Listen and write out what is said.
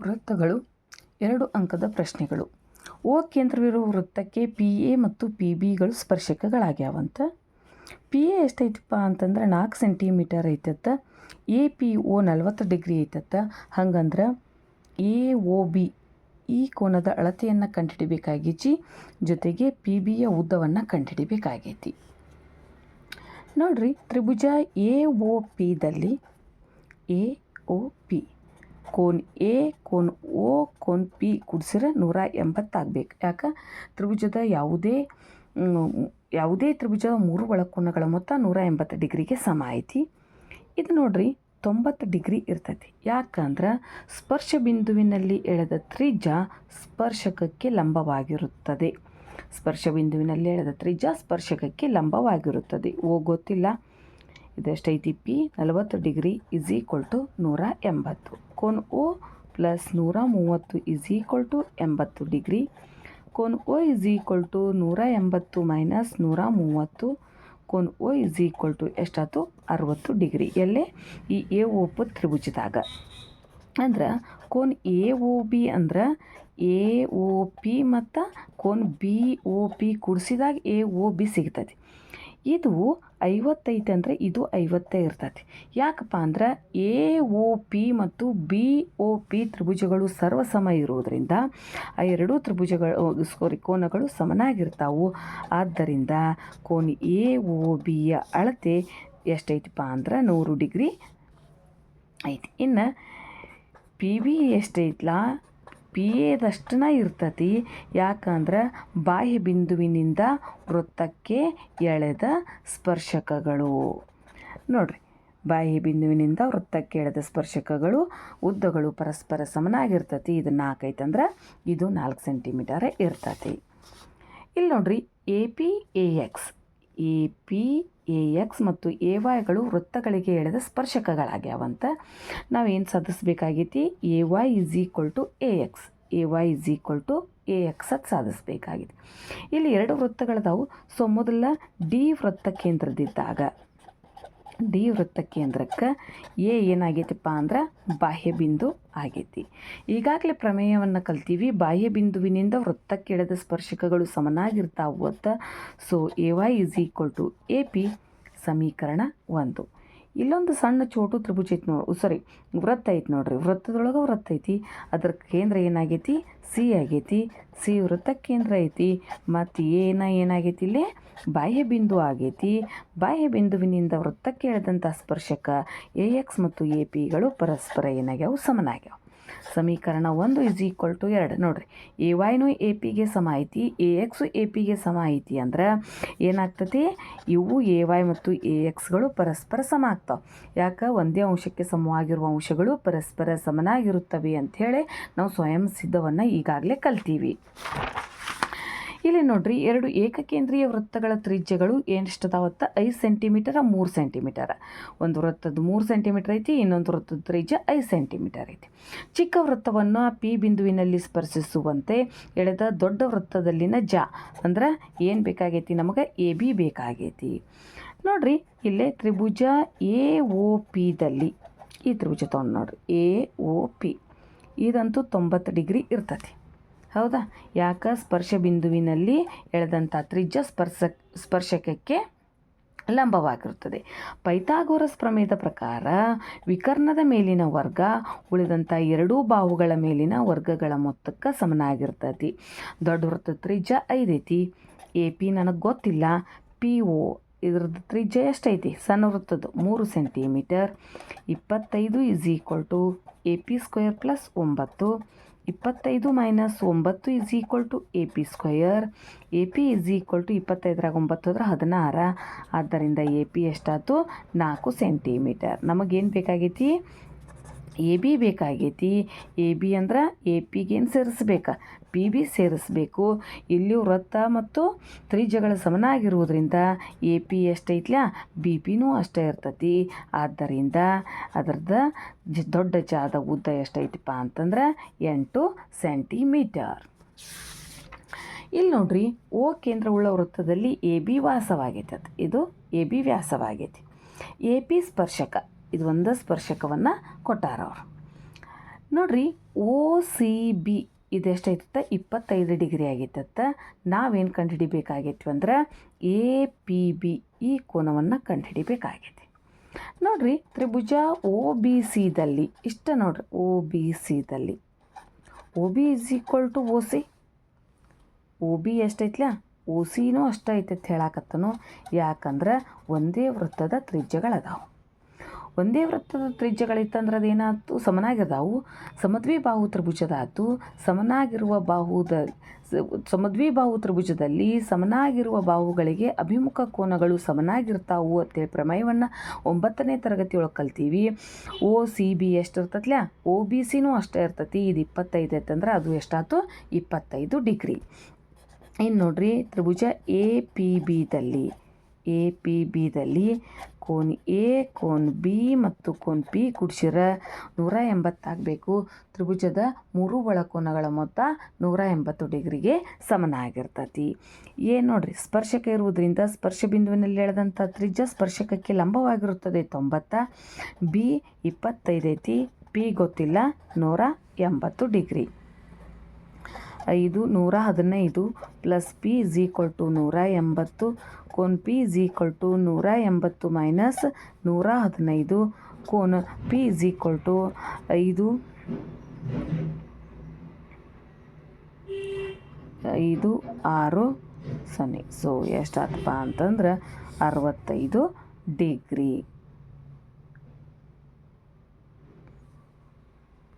ವೃತ್ತಗಳು ಎರಡು ಅಂಕದ ಪ್ರಶ್ನೆಗಳು. ಓ ಕೇಂದ್ರವಿರುವ ವೃತ್ತಕ್ಕೆ ಪಿ ಎ ಮತ್ತು ಪಿ ಬಿಗಳು ಸ್ಪರ್ಶಕಗಳಾಗ್ಯಾವಂತ. ಪಿ ಎ ಎಷ್ಟೈತಪ್ಪ ಅಂತಂದ್ರೆ ನಾಲ್ಕು ಸೆಂಟಿಮೀಟರ್ ಐತತ್ತ, ಎ ಪಿ ಓ ನಲ್ವತ್ತು ಡಿಗ್ರಿ ಐತತ್ತ. ಹಂಗಂದ್ರೆ ಎ ಒ ಬಿ ಈ ಕೋನದ ಅಳತೆಯನ್ನು ಕಂಡುಹಿಡಿಬೇಕಾಗಿಚ್ಚಿ ಜೊತೆಗೆ ಪಿ ಬಿಯ ಉದ್ದವನ್ನು ಕಂಡುಹಿಡಿಬೇಕಾಗೈತಿ ನೋಡ್ರಿ, ತ್ರಿಭುಜ ಎ ಒ ಪಿದಲ್ಲಿ ಎ ಒ ಪಿ ಕೋನ್ ಎ, ಕೋನ್ ಓ, ಕೋನ್ ಪಿ ಕೂಡಿಸಿದ್ರೆ ನೂರ ಎಂಬತ್ತಾಗಬೇಕು. ಯಾಕೆ? ತ್ರಿಭುಜದ ಯಾವುದೇ ಯಾವುದೇ ತ್ರಿಭುಜದ ಮೂರು ಒಳಕೋನಗಳ ಮೊತ್ತ ನೂರ ಎಂಬತ್ತು ಡಿಗ್ರಿಗೆ ಸಮ ಐತಿ. ಇದು ನೋಡ್ರಿ ತೊಂಬತ್ತು ಡಿಗ್ರಿ ಇರ್ತೈತಿ. ಯಾಕಂದ್ರೆ ಸ್ಪರ್ಶ ಬಿಂದುವಿನಲ್ಲಿ ಎಳೆದ ತ್ರಿಜ ಸ್ಪರ್ಶಕಕ್ಕೆ ಲಂಬವಾಗಿರುತ್ತದೆ. ಸ್ಪರ್ಶ ಬಿಂದುವಿನಲ್ಲಿ ಎಳೆದ ತ್ರಿಜ ಸ್ಪರ್ಶಕಕ್ಕೆ ಲಂಬವಾಗಿರುತ್ತದೆ. ಓ, ಗೊತ್ತಿಲ್ಲ? ಇದೆಷ್ಟೈತಿ ಪಿ ನಲವತ್ತು ಡಿಗ್ರಿ ಇಸ್ ಈಕ್ವಲ್ ಟು ನೂರ ಎಂಬತ್ತು. ಕೋನ್ ಓ ಪ್ಲಸ್ ನೂರ ಮೂವತ್ತು ಇಸ್ ಈಕ್ವಲ್ ಟು ಎಂಬತ್ತು ಡಿಗ್ರಿ. ಕೋನ್ ಓ ಇಸ್ ಈಕ್ವಲ್ ಟು ನೂರ ಎಂಬತ್ತು ಮೈನಸ್ ನೂರ ಮೂವತ್ತು. ಕೋನ್ ಓ ಇಸ್ ಈಕ್ವಲ್ ಟು ಎಷ್ಟಾಯ್ತು? ಅರುವತ್ತು ಡಿಗ್ರಿ. ಎಲ್ಲೇ? ಈ ಎ ಓಪು ತ್ರಿಭುಜದಾಗ. ಅಂದ್ರೆ ಕೋನ್ ಎ ಓ ಬಿ ಅಂದ್ರೆ ಎ ಒ ಪಿ ಮತ್ತು ಕೋನ್ ಬಿ ಓ ಪಿ ಕೂಡಿಸಿದಾಗ ಎ ಓ ಬಿ ಸಿಗ್ತದೆ. ಇದು ಐವತ್ತೈತೆ ಅಂದರೆ ಇದು ಐವತ್ತೇ ಇರ್ತೈತಿ. ಯಾಕಪ್ಪ ಅಂದ್ರೆ ಎ ಒ ಪಿ ಮತ್ತು ಬಿ ಓ ಪಿ ತ್ರಿಭುಜಗಳು ಸರ್ವಸಮ ಇರೋದರಿಂದ ಆ ಎರಡೂ ತ್ರಿಭುಜಗಳು ಸಾರಿ ಕೋನಗಳು ಸಮನಾಗಿರ್ತಾವು. ಆದ್ದರಿಂದ ಕೋನ ಎ ಓ ಬಿಯ ಅಳತೆ ಎಷ್ಟೈತಿಪ್ಪ ಅಂದ್ರೆ ನೂರು ಡಿಗ್ರಿ ಐತಿ. ಇನ್ನು ಪಿ ಬಿ ಎಷ್ಟೈತ್ಲ? ಪಿ ಎದಷ್ಟನ ಇರ್ತತಿ. ಯಾಕಂದ್ರೆ ಬಾಹ್ಯ ಬಿಂದುವಿನಿಂದ ವೃತ್ತಕ್ಕೆ ಎಳೆದ ಸ್ಪರ್ಶಕಗಳು. ನೋಡ್ರಿ, ಬಾಹ್ಯ ಬಿಂದುವಿನಿಂದ ವೃತ್ತಕ್ಕೆ ಎಳೆದ ಸ್ಪರ್ಶಕಗಳು, ಉದ್ದಗಳು ಪರಸ್ಪರ ಸಮನಾಗಿರ್ತತಿ. ಇದು ನಾಲ್ಕೈತಂದ್ರೆ ಇದು ನಾಲ್ಕು ಸೆಂಟಿಮೀಟರ್ ಇರ್ತತಿ. ಇಲ್ಲಿ ನೋಡ್ರಿ A P A X A, P, A, X ಮತ್ತು ಎ ವೈಗಳು ವೃತ್ತಗಳಿಗೆ ಎಳೆದ ಸ್ಪರ್ಶಕಗಳಾಗ್ಯಾವಂತ. ನಾವೇನು ಸಾಧಿಸ್ಬೇಕಾಗೈತಿ? A, Y is equal to A, X. A, Y is equal to A, X ಅದು ಸಾಧಿಸಬೇಕಾಗಿದೆ ಇಲ್ಲಿ ಎರಡು ವೃತ್ತಗಳದಾವು. ಸೊ, ಮೊದಲ ಡಿ ವೃತ್ತ ಕೇಂದ್ರದಿದ್ದಾಗ ಡಿ ವೃತ್ತ ಕೇಂದ್ರಕ್ಕೆ ಎ ಏನಾಗೈತಿಪ್ಪ ಅಂದ್ರೆ ಬಾಹ್ಯ ಬಿಂದು ಆಗೈತಿ. ಈಗಾಗಲೇ ಪ್ರಮೇಯವನ್ನು ಕಲ್ತೀವಿ, ಬಾಹ್ಯ ಬಿಂದುವಿನಿಂದ ವೃತ್ತಕ್ಕೆ ಎಳೆದ ಸ್ಪರ್ಶಕಗಳು ಸಮನಾಗಿರ್ತಾವು ಅಂತ so A Y is equal to A P ಸಮೀಕರಣ ಒಂದು. ಇಲ್ಲೊಂದು ಸಣ್ಣ ಚೋಟು ತ್ರಿಭುಜ ಐತಿ ನೋಡಿ ಸಾರಿ ವೃತ್ತ ಐತಿ ನೋಡ್ರಿ. ವೃತ್ತದೊಳಗೆ ವೃತ್ತ ಐತಿ, ಅದ್ರ ಕೇಂದ್ರ ಏನಾಗೈತಿ? ಸಿ ಆಗೈತಿ. ಸಿ ವೃತ್ತ ಕೇಂದ್ರ ಐತಿ. ಮತ್ತು ಏನ ಏನಾಗೈತಿ ಇಲ್ಲಿ? ಬಾಹ್ಯ ಬಿಂದು ಆಗೈತಿ. ಬಾಹ್ಯ ಬಿಂದುವಿನಿಂದ ವೃತ್ತಕ್ಕೆ ಎಳೆದಂಥ ಸ್ಪರ್ಶಕ, ಎ ಎಕ್ಸ್ ಮತ್ತು ಎ ಪಿಗಳು ಪರಸ್ಪರ ಏನಾಗ್ಯಾವು? ಸಮನಾಗ್ಯಾವ. ಸಮೀಕರಣ ಒಂದು ಇಸ್ ಈಕ್ವಲ್ ಟು ಎರಡು. ನೋಡಿರಿ ಎ ವೈನು ಎ ಪಿಗೆ ಸಮ ಐತಿ ಎ ಎಕ್ಸು ಎ ಪಿಗೆ ಸಮ ಐತಿ ಅಂದ್ರೆ ಏನಾಗ್ತತಿ? ಇವು ಎ ವೈ ಮತ್ತು ಎ ಎಕ್ಸ್ಗಳು ಪರಸ್ಪರ ಸಮ ಆಗ್ತಾವೆ. ಯಾಕೆ? ಒಂದೇ ಅಂಶಕ್ಕೆ ಸಮವಾಗಿರುವ ಅಂಶಗಳು ಪರಸ್ಪರ ಸಮನಾಗಿರುತ್ತವೆ ಅಂಥೇಳಿ ನಾವು ಸ್ವಯಂ ಸಿದ್ಧವನ್ನು ಈಗಾಗಲೇ ಕಲ್ತೀವಿ. ಇಲ್ಲಿ ನೋಡ್ರಿ, ಎರಡು ಏಕಕೇಂದ್ರೀಯ ವೃತ್ತಗಳ ತ್ರಿಜ್ಯಗಳು ಎಷ್ಟದಾವತ್ತ ಐದು ಸೆಂಟಿಮೀಟರ, ಮೂರು ಸೆಂಟಿಮೀಟರ. ಒಂದು ವೃತ್ತದ ಮೂರು ಸೆಂಟಿಮೀಟರ್ ಐತಿ, ಇನ್ನೊಂದು ವೃತ್ತದ ತ್ರಿಜ್ಯ ಐದು ಸೆಂಟಿಮೀಟರ್ ಐತಿ. ಚಿಕ್ಕ ವೃತ್ತವನ್ನು ಪಿ ಬಿಂದುವಿನಲ್ಲಿ ಸ್ಪರ್ಶಿಸುವಂತೆ ಎಳೆದ ದೊಡ್ಡ ವೃತ್ತದಲ್ಲಿನ ಜ, ಅಂದ್ರೆ ಏನು ಬೇಕಾಗೈತಿ ನಮಗೆ? ಎ, ಬಿ ಬೇಕಾಗೈತಿ. ನೋಡ್ರಿ, ಇಲ್ಲೇ ತ್ರಿಭುಜ ಎ ಒ ಪಿದಲ್ಲಿ ಈ ತ್ರಿಭುಜ ತೊಗೊಂಡು ನೋಡ್ರಿ, ಎ ಒ ಪಿ. ಇದಂತೂ ತೊಂಬತ್ತು ಡಿಗ್ರಿ ಇರ್ತತಿ. ಹೌದಾ? ಯಾಕ ಸ್ಪರ್ಶ ಬಿಂದುವಿನಲ್ಲಿ ಎಳೆದಂಥ ತ್ರಿಜ್ಯ ಸ್ಪರ್ಶ, ಸ್ಪರ್ಶಕಕ್ಕೆ ಲಂಬವಾಗಿರುತ್ತದೆ. ಪೈಥಾಗೋರಸ್ ಪ್ರಮೇಯದ ಪ್ರಕಾರ ವಿಕರ್ಣದ ಮೇಲಿನ ವರ್ಗ ಉಳಿದಂಥ ಎರಡೂ ಬಾಹುಗಳ ಮೇಲಿನ ವರ್ಗಗಳ ಮೊತ್ತಕ್ಕೆ ಸಮನಾಗಿರ್ತೈತಿ. ದೊಡ್ಡ ವೃತ್ತ ತ್ರಿಜ್ಯ ಐದೈತಿ. ಎ ಪಿ ನನಗೆ ಗೊತ್ತಿಲ್ಲ. ಪಿ ಒ ಇದ್ರದ್ದು ತ್ರಿಜ್ಯ ಎಷ್ಟೈತಿ? ಸಣ್ಣ ವೃತ್ತದ್ದು ಮೂರು ಸೆಂಟಿಮೀಟರ್. ಇಪ್ಪತ್ತೈದು is equal to A P square plus ಒಂಬತ್ತು. ಇಪ್ಪತ್ತೈದು ಮೈನಸ್ ಒಂಬತ್ತು is equal to A P square A P is equal to ಇಪ್ಪತ್ತೈದರಾಗ ಒಂಬತ್ತು ಅಂದ್ರೆ ಹದಿನಾರ. ಆದ್ದರಿಂದ ಎ ಪಿ ಎಷ್ಟಾಯ್ತು? ನಾಲ್ಕು ಸೆಂಟಿಮೀಟರ್ ನಮಗೇನು ಬೇಕಾಗೈತಿ? ಎ ಬಿ ಬೇಕಾಗೈತಿ. ಎ ಬಿ ಅಂದ್ರೆ ಎ ಪಿಗೇನು ಸೇರಿಸ್ಬೇಕು? ಪಿ ಬಿ ಸೇರಿಸ್ಬೇಕು. ಇಲ್ಲಿ ವೃತ್ತ ಮತ್ತು ತ್ರಿಜಗಳ ಸಮನಾಗಿರುವುದರಿಂದ ಎ ಪಿ ಎಷ್ಟೈತ್ಲ? ಬಿ ಪಿನೂ ಅಷ್ಟೇ ಇರ್ತತಿ. ಆದ್ದರಿಂದ ಅದರದ ಜ ದೊಡ್ಡ ಜಾದ ಉದ್ದ ಎಷ್ಟೈತಿಪ್ಪ ಅಂತಂದ್ರೆ ಎಂಟು ಸೆಂಟಿಮೀಟರ್. ಇಲ್ಲಿ ನೋಡ್ರಿ, ಓ ಕೇಂದ್ರವುಳ್ಳ ವೃತ್ತದಲ್ಲಿ ಎ ಬಿ ವಾಸವಾಗೈತೆ ಅದು ಇದು ಎ ಬಿ ವ್ಯಾಸವಾಗೈತಿ. ಎ ಪಿ ಸ್ಪರ್ಶಕ. ಇದು ಒಂದು ಸ್ಪರ್ಶಕವನ್ನು ಕೊಟ್ಟಾರ ಅವರು. ನೋಡ್ರಿ ಓ ಸಿ ಬಿ ಇದೆಷ್ಟೈತತ್ತ ಇಪ್ಪತ್ತೈದು ಡಿಗ್ರಿ ಆಗಿತ್ತತ್ತ. ನಾವೇನು ಕಂಡುಹಿಡಿಬೇಕಾಗಿತ್ತು ಅಂದ್ರೆ ಎ ಪಿ ಬಿ ಈ ಕೋನವನ್ನು ಕಂಡುಹಿಡಿಬೇಕಾಗಿದೆ ನೋಡ್ರಿ, ತ್ರಿಭುಜ ಓ ಬಿ ಸಿದಲ್ಲಿ ಇಷ್ಟ ನೋಡ್ರಿ O B ಸಿದಲ್ಲಿ O B is equal to O C. O B ಎಷ್ಟೈತ್ಲ O ಸಿನೂ ಅಷ್ಟೈತೆ ಹೇಳಾಕತ್ತನು. ಯಾಕಂದ್ರೆ ಒಂದೇ ವೃತ್ತದ ತ್ರಿಜ್ಯಗಳದಾವು. ಒಂದೇ ವೃತ್ತದ ತ್ರಿಜ್ಯಗಳಿತ್ತಂದ್ರೆ ಅದೇನಾಯ್ತು ಸಮನಾಗಿದಾವು ಸಮದ್ವಿ ಬಾಹು ತ್ರಿಭುಜದಾತು ಸಮನಾಗಿರುವ ಬಾಹುದ ಸಮದ್ವಿ ಬಾಹು ತ್ರಿಭುಜದಲ್ಲಿ ಸಮನಾಗಿರುವ ಬಾಹುಗಳಿಗೆ ಅಭಿಮುಖ ಕೋನಗಳು ಸಮನಾಗಿರ್ತಾವು ಅಂತೇಳಿ ಪ್ರಮೇಯವನ್ನು ಒಂಬತ್ತನೇ ತರಗತಿಯೊಳಗೆ ಕಲ್ತೀವಿ. ಓ, ಸಿ, ಬಿ ಎಷ್ಟು ಇರ್ತತ್ಲ್ಯಾ ಓ, ಬಿ, ಸಿನೂ ಅಷ್ಟೇ ಇರ್ತತಿ. ಇದು ಇಪ್ಪತ್ತೈದು ಐತಂದ್ರೆ ಅದು ಎಷ್ಟಾಯ್ತು? ಇಪ್ಪತ್ತೈದು ಡಿಗ್ರಿ. ಇನ್ನು ನೋಡ್ರಿ, ತ್ರಿಭುಜ ಎ ಪಿ ಬಿದಲ್ಲಿ ಎ ಪಿ ಬಿದಲ್ಲಿ ಕೋನ್ ಎ ಕೋನ್ ಬಿ ಮತ್ತು ಕೋನ್ ಪಿ ಕುಡ್ಸಿರ ನೂರ ಎಂಬತ್ತಾಗಬೇಕು ತ್ರಿಭುಜದ ಮೂರು ಒಳಕೋನಗಳ ಮೊತ್ತ ನೂರ ಎಂಬತ್ತು ಡಿಗ್ರಿಗೆ ಸಮನ ಆಗಿರ್ತತಿ. ಏನು ನೋಡ್ರಿ, ಸ್ಪರ್ಶಕ ಇರುವುದರಿಂದ ಸ್ಪರ್ಶ ಬಿಂದುವಿನಲ್ಲಿ ಎಳೆದಂಥ ತ್ರಿಜ್ಯ ಸ್ಪರ್ಶಕಕ್ಕೆ ಲಂಬವಾಗಿರುತ್ತದೆ. ತೊಂಬತ್ತ ಬಿ ಇಪ್ಪತ್ತೈದೈತಿ ಪಿ ಗೊತ್ತಿಲ್ಲ, ನೂರ ಎಂಬತ್ತು ಡಿಗ್ರಿ. ಐದು ನೂರ ಹದಿನೈದು plus P is equal to ನೂರ ಎಂಬತ್ತು ಕೋನ್ ಪಿ ಇಸ್ ಈಕ್ವಲ್ ಟು ನೂರ ಎಂಬತ್ತು ಮೈನಸ್ ನೂರ ಹದಿನೈದು ಕೋನ್ ಪಿ ಇಸ್ ಈಕ್ವಲ್ ಟು ಐದು ಐದು ಆರು ಸೊನ್ನೆ. ಸೊ ಎಷ್ಟಾತಪ್ಪ ಅಂತಂದ್ರೆ ಅರವತ್ತೈದು ಡಿಗ್ರಿ.